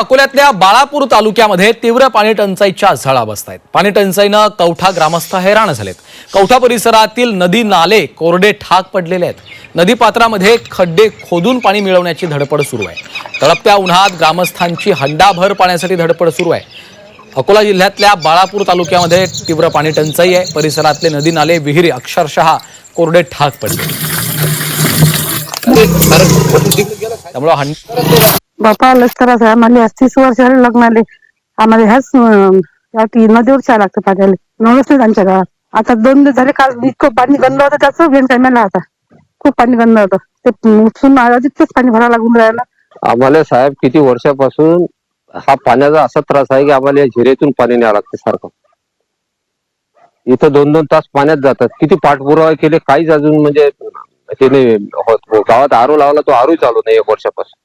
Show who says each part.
Speaker 1: अकोल्यातल्या बाळापूर तालुक्यामध्ये तीव्र पाणी टंचाईच्या झळा बसत आहेत पाणी टंचाईनं कवठा ग्रामस्थ हैराण झालेत. कवठा परिसरातील नदी नाले कोरडे ठाक पडलेले आहेत. नदीपात्रामध्ये खड्डे खोदून पाणी मिळवण्याची धडपड सुरू आहे. तळपत्या उन्हात ग्रामस्थांची हंडाभर पाण्यासाठी धडपड सुरू आहे. अकोला जिल्ह्यातल्या बाळापूर तालुक्यामध्ये तीव्र पाणी टंचाई आहे. परिसरातले नदी नाले विहिरी अक्षरशः कोरडे ठाक पडले त्यामुळे हंड
Speaker 2: बापा लष्करात आहे आम्हाला तीस वर्ष झाले लग्नाले आम्हाला ह्याच या नदीवर चाय लागतं पाण्याला. नळच नाही आमच्या गावात. आता दोन दिवस झाले काल इतकं पाणी गंद होतं त्याचं काय माहिती आता. खूप पाणी गंद होतं. ते उठून तिथंच पाणी भरायला लागून राहिलं.
Speaker 3: आम्हाला साहेब किती वर्षापासून हा पाण्याचा असा त्रास आहे की आम्हाला या झिरेतून पाणी न्यावं लागतं सारखं. इथं दोन दोन तास पाण्यात जातात. किती पाठपुरावा केले काहीच अजून म्हणजे हे नाही होत. गावात आरू लावला तो आरू चालू नाही एक वर्षापासून.